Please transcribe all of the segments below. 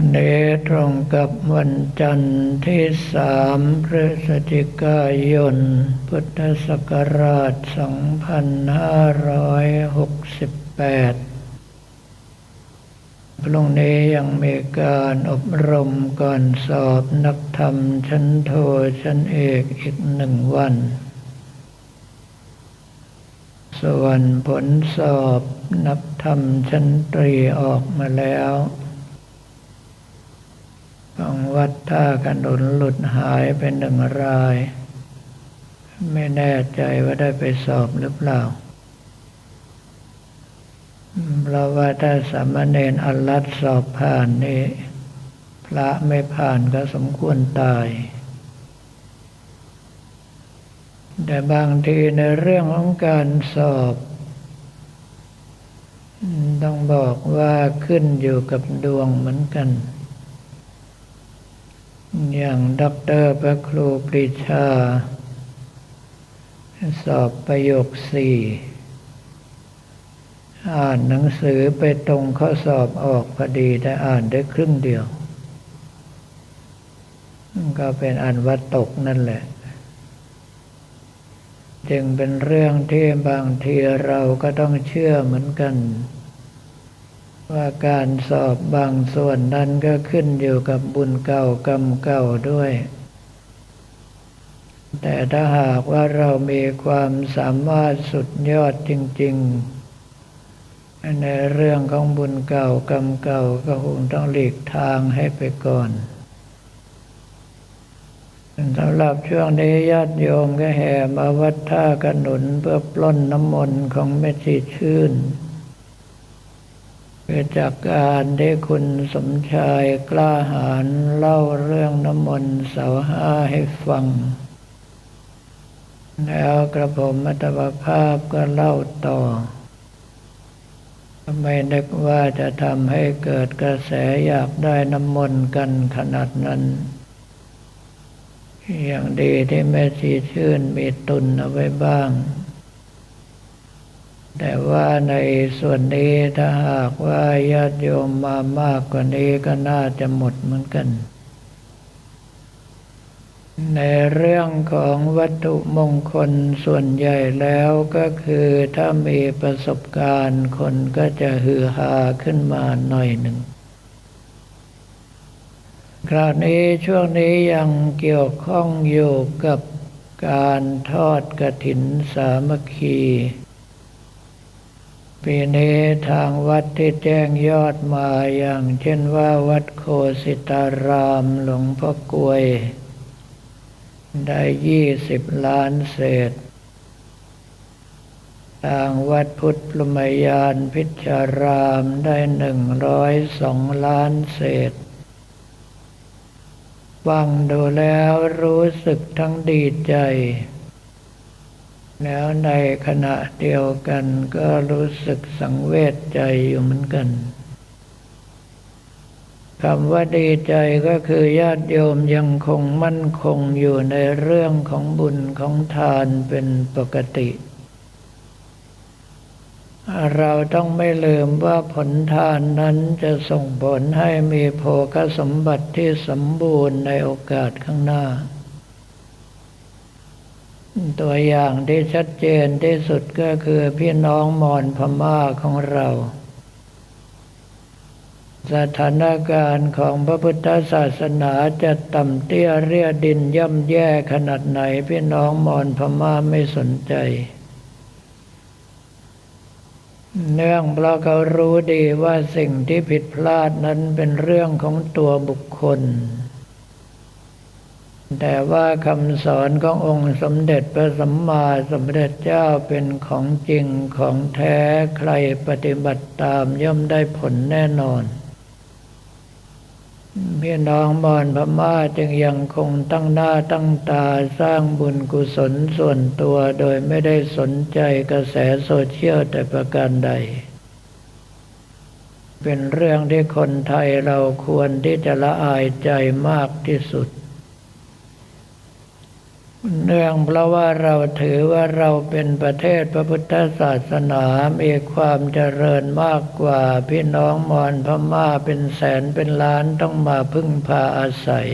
วันนี้ตรงกับวันจันทร์ที่สามพฤศจิกายน พุทธศักราช 2568 พรุ่งนี้ยังมีการอบรมก่อนสอบนักธรรมชั้นโทชั้นเอกอีกหนึ่งวัน ส่วนผลสอบนักธรรมชั้นตรีออกมาแล้ว วัดท่ากันดุนหลุดหายไปหนึ่งราย ไม่แน่ใจว่าได้ไปสอบหรือเปล่าเราว่าถ้าสามเณรอรัตสอบผ่านนี่พระไม่ผ่านก็สมควรตาย แต่บางทีในเรื่องของการสอบ ต้องบอกว่าขึ้นอยู่กับดวงเหมือนกัน อย่างด็อกเตอร์พระครูปรีชา สอบประโยคสี่อ่านหนังสือไปตรงข้อสอบออกพอดีแต่อ่านได้ครึ่งเดียว ก็เป็นอันว่าตกนั่นแหละ จึงเป็นเรื่องที่บางทีเราก็ต้องเชื่อเหมือนกัน ว่าการสอบบางส่วนนั้นก็ขึ้นอยู่กับบุญเก่ากรรมเก่าด้วย แต่ถ้าหากว่าเรามีความสามารถสุดยอดจริง ๆ ในเรื่องของบุญเก่ากรรมเก่าก็คงต้องหลีกทางให้ไปก่อนสำหรับช่วงนี้ญาติโยมก็แห่มาวัดท่ากระหนุนเพื่อปล้นน้ำมนต์ของแม่ชีชื่น เกิดจากการที่คุณสมชายกล้าหาญเล่าเรื่องน้ำมนต์เสาห้าให้ฟัง แล้วกระผมมัตวภาพก็เล่าต่อไม่นึกว่าจะทำให้เกิดกระแสอยากได้น้ำมนต์กันขนาดนั้น อย่างดีที่แม่ชีชื่นมีตุนเอาไว้บ้าง แต่ว่าในส่วนนี้ถ้าหากว่าญาติโยมมามากกว่านี้ก็น่าจะหมดเหมือนกัน ในเรื่องของวัตถุมงคลส่วนใหญ่แล้วก็คือถ้ามีประสบการณ์คนก็จะฮือฮาขึ้นมาหน่อยหนึ่งคราวนี้ช่วงนี้ยังเกี่ยวข้องอยู่กับการทอดกระถินสามัคคี ปีนี้ทางวัดที่แจ้งยอดมาอย่างเช่นว่าวัดโคสิตารามหลวงพ่อกวย ได้ยี่สิบล้านเศษ ทางวัดพุทธลมยานพิชารามได้หนึ่งร้อยสองล้านเศษฟังดูแล้วรู้สึกทั้งดีใจ แล้วในขณะเดียวกันก็รู้สึกสังเวชใจอยู่เหมือนกันคำว่าดีใจก็คือญาติโยมยังคงมั่นคงอยู่ในเรื่องของบุญของทานเป็นปกติ เราต้องไม่ลืมว่าผลทานนั้นจะส่งผลให้มีโภคสมบัติที่สมบูรณ์ในโอกาสข้างหน้า ตัวอย่างที่ชัดเจนที่สุดก็คือพี่น้องมอนพม่าของเรา สถานการณ์ของพระพุทธศาสนาจะต่ำเตี้ยเรียดินย่ำแย่ขนาดไหนพี่น้องมอนพม่าไม่สนใจ เนื่องเพราะเขารู้ดีว่าสิ่งที่ผิดพลาดนั้นเป็นเรื่องของตัวบุคคล แต่ว่าคำสอนขององค์สมเด็จพระสัมมาสัมพุทธเจ้าเป็นของจริงของแท้ใครปฏิบัติตามย่อมได้ผลแน่นอนพี่น้องมอนพม่าจึงยังคงตั้งหน้าตั้งตาสร้างบุญกุศลส่วนตัวโดยไม่ได้สนใจกระแสโซเชียลแต่ประการใด เป็นเรื่องที่คนไทยเราควรที่จะละอายใจมากที่สุด เนื่องเพราะว่าเราถือว่าเราเป็นประเทศพระพุทธศาสนา มีความเจริญมากกว่า พี่น้องมอญพม่าเป็นแสนเป็นล้านต้องมาพึ่งพาอาศัย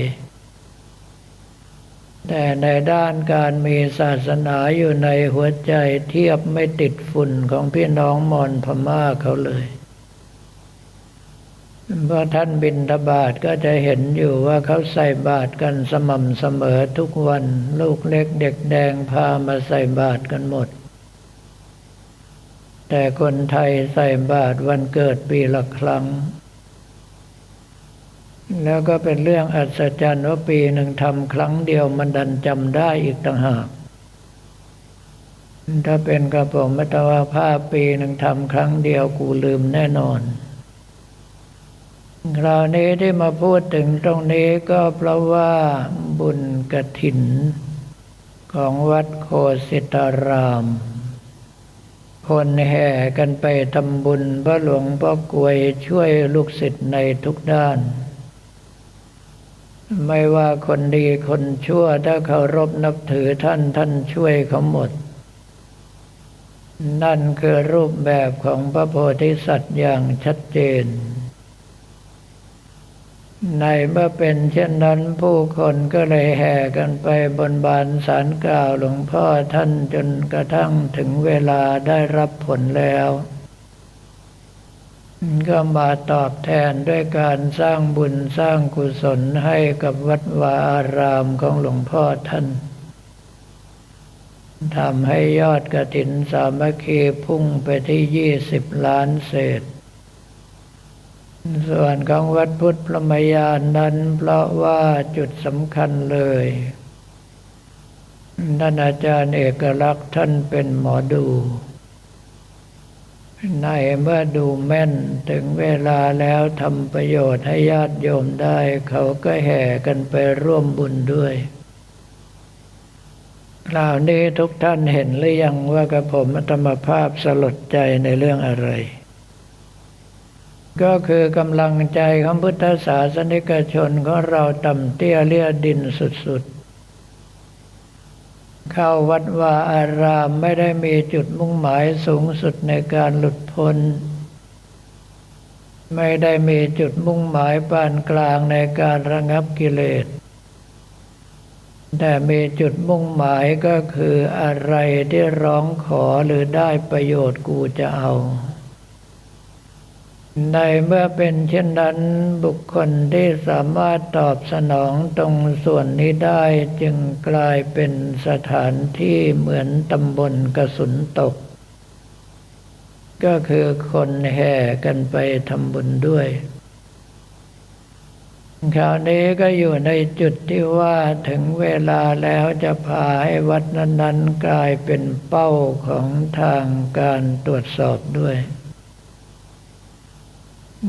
แต่ในด้านการมีศาสนาอยู่ในหัวใจเทียบไม่ติดฝุ่นของพี่น้องมอญพม่าเขาเลย พอท่านบินทบาทก็จะเห็นอยู่ว่าเขาใส่บาตรกันสม่ำเสมอทุกวัน ลูกเล็กเด็กแดงพามาใส่บาตรกันหมด แต่คนไทยใส่บาตรวันเกิดปีละครั้ง แล้วก็เป็นเรื่องอัศจรรย์ว่าปีหนึ่งทำครั้งเดียวมันดันจำได้อีกต่างหากถ้าเป็นกระผมมัตวาภาพปีหนึ่งทำครั้งเดียวกูลืมแน่นอน คราวนี้ที่มาพูดถึงตรงนี้ก็เพราะว่าบุญกระถิน ของวัดโคสิตาราม คนแห่กันไปทำบุญพระหลวงพ่อกวยช่วยลูกศิษย์ในทุกด้าน ไม่ว่าคนดีคนชั่วถ้าเคารพนับถือท่านท่านช่วยเขาหมด นั่นคือรูปแบบของพระโพธิสัตว์อย่างชัดเจน ในเมื่อเป็นเช่นนั้นผู้คนก็เลยแห่กันไปบนบานสารกล่าวหลวงพ่อท่านจนกระทั่งถึงเวลาได้รับผลแล้ว ก็มาตอบแทนด้วยการสร้างบุญสร้างกุศลให้กับวัดวาอารามของหลวงพ่อท่านทำให้ยอดกระถินสามัคคีพุ่งไปที่ยี่สิบล้านเศษ ส่วนของวัดพุทธพระมยานนั้นเพราะว่าจุดสำคัญเลยท่านอาจารย์เอกลักษณ์ท่านเป็นหมอดู ในเมื่อดูแม่นถึงเวลาแล้วทำประโยชน์ให้ญาติโยมได้ เขาก็แห่กันไปร่วมบุญด้วยคราวนี้ทุกท่านเห็นหรือยังว่ากระผมธรรมภาพสลดใจในเรื่องอะไร ก็คือกำลังใจของพุทธศาสนิกชนของเราต่ำเตี้ยเลี่ยดินสุดๆ เข้าวัดวาอารามไม่ได้มีจุดมุ่งหมายสูงสุดในการหลุดพ้น ไม่ได้มีจุดมุ่งหมายปานกลางในการระงับกิเลส แต่มีจุดมุ่งหมายก็คืออะไรที่ร้องขอหรือได้ประโยชน์กูจะเอา ในเมื่อเป็นเช่นนั้นบุคคลที่สามารถตอบสนองตรงส่วนนี้ได้จึงกลายเป็นสถานที่เหมือนตำบลกระสุนตก ก็คือคนแห่กันไปทำบุญด้วยคราวนี้ก็อยู่ในจุดที่ว่าถึงเวลาแล้วจะพาให้วัดนั้น ๆ กลายเป็นเป้าของทางการตรวจสอบด้วย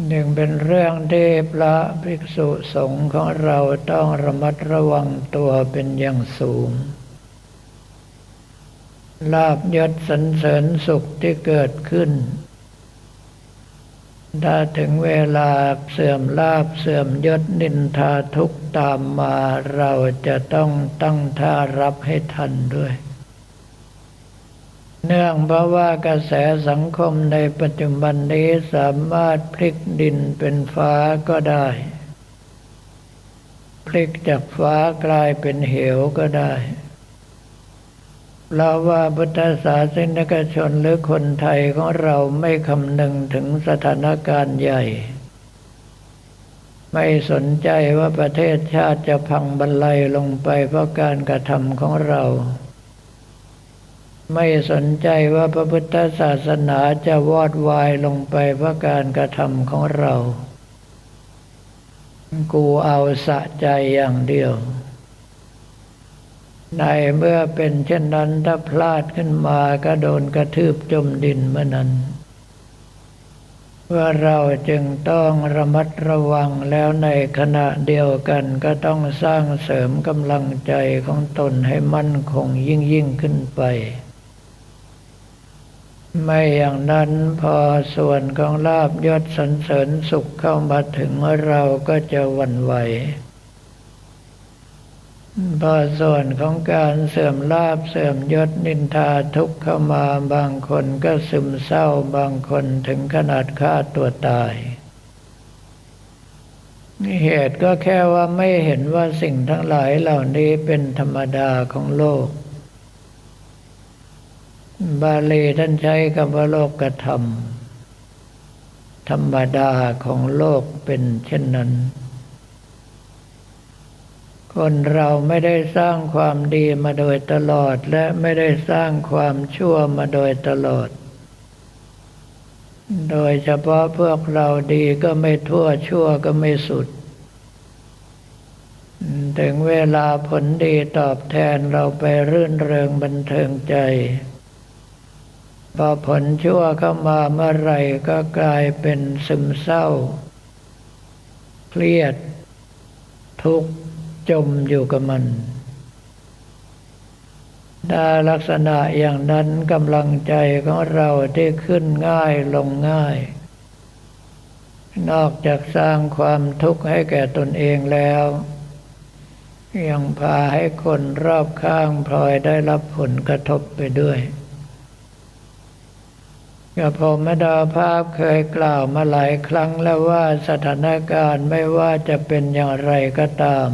หนึ่งเป็นเรื่องที่พระภิกษุสงฆ์ของเราต้องระมัดระวังตัวเป็นอย่างสูง ลาบยศสันเสริญสุขที่เกิดขึ้น ถ้าถึงเวลาเสื่อมลาบเสื่อมยศนินทาทุกตามมาเราจะต้องตั้งท่ารับให้ทันด้วย เนื่องเพราะว่ากระแสสังคมในปัจจุบันนี้สามารถพลิกดินเป็นฟ้าก็ได้ พลิกจากฟ้ากลายเป็นเหวก็ได้เราว่าพุทธศาสนิกชนหรือคนไทยของเราไม่คำนึงถึงสถานการณ์ใหญ่ ไม่สนใจว่าประเทศชาติจะพังบรรลัยลงไปเพราะการกระทำของเรา ไม่สนใจว่าพระพุทธศาสนาจะวอดวายลงไปเพราะการกระทำของเรา กูเอาสะใจอย่างเดียว ในเมื่อเป็นเช่นนั้นถ้าพลาดขึ้นมาก็โดนกระทืบจมดินเมื่อนั้นว่าเราจึงต้องระมัดระวังแล้วในขณะเดียวกันก็ต้องสร้างเสริมกำลังใจของตนให้มั่นคงยิ่งยิ่งขึ้นไป ไม่อย่างนั้นพอส่วนของลาบยศสันเสริญสุขเข้ามาถึงเราก็จะวันไหวพอส่วนของการเสื่อมลาบเสื่อมยศนินทาทุกข์เข้ามาบางคนก็ซึมเศร้าบางคนถึงขนาดฆ่าตัวตาย เหตุก็แค่ว่าไม่เห็นว่าสิ่งทั้งหลายเหล่านี้เป็นธรรมดาของโลก บาลีท่านใช้คำว่าโลกกระทำธรรมดาของโลกเป็นเช่นนั้น คนเราไม่ได้สร้างความดีมาโดยตลอดและไม่ได้สร้างความชั่วมาโดยตลอด โดยเฉพาะพวกเราดีก็ไม่ทั่วชั่วก็ไม่สุด ถึงเวลาผลดีตอบแทนเราไปรื่นเริงบันเทิงใจ พอผลชั่วเข้ามาเมื่อไรก็กลายเป็นซึมเศร้า เครียด ทุกข์จมอยู่กับมันถ้าลักษณะอย่างนั้นกำลังใจของเราที่ขึ้นง่ายลงง่าย นอกจากสร้างความทุกข์ให้แก่ตนเองแล้ว ยังพาให้คนรอบข้างพลอยได้รับผลกระทบไปด้วย กับผมมดาภาพเคยกล่าวมาหลายครั้งแล้วว่าสถานการณ์ไม่ว่าจะเป็นอย่างไรก็ตาม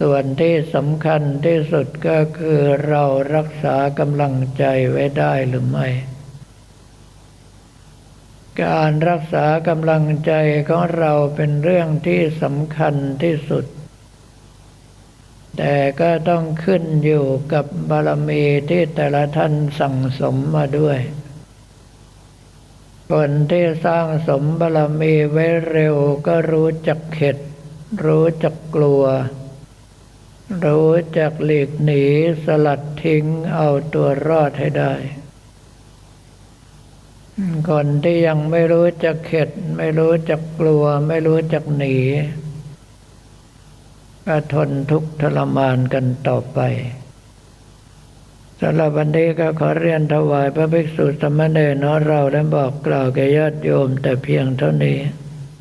ส่วนที่สำคัญที่สุดก็คือเรารักษากำลังใจไว้ได้หรือไม่ การรักษากำลังใจของเราเป็นเรื่องที่สำคัญที่สุด แต่ก็ต้องขึ้นอยู่กับบารมีที่แต่ละท่านสั่งสมมาด้วย คนที่สร้างสมบารมีไว้เร็วก็รู้จักเข็ด รู้จักกลัว รู้จักหลีกหนีสลัดทิ้งเอาตัวรอดให้ได้ คนที่ยังไม่รู้จักเข็ด ไม่รู้จักกลัว ไม่รู้จักหนี ก็ทนทุกข์ทรมานกันต่อไปสำหรับวันนี้ก็ขอเรียนถวายพระภิกษุสมณเณรเราและบอกกล่าวแก่ญาติโยมแต่เพียงเท่านี้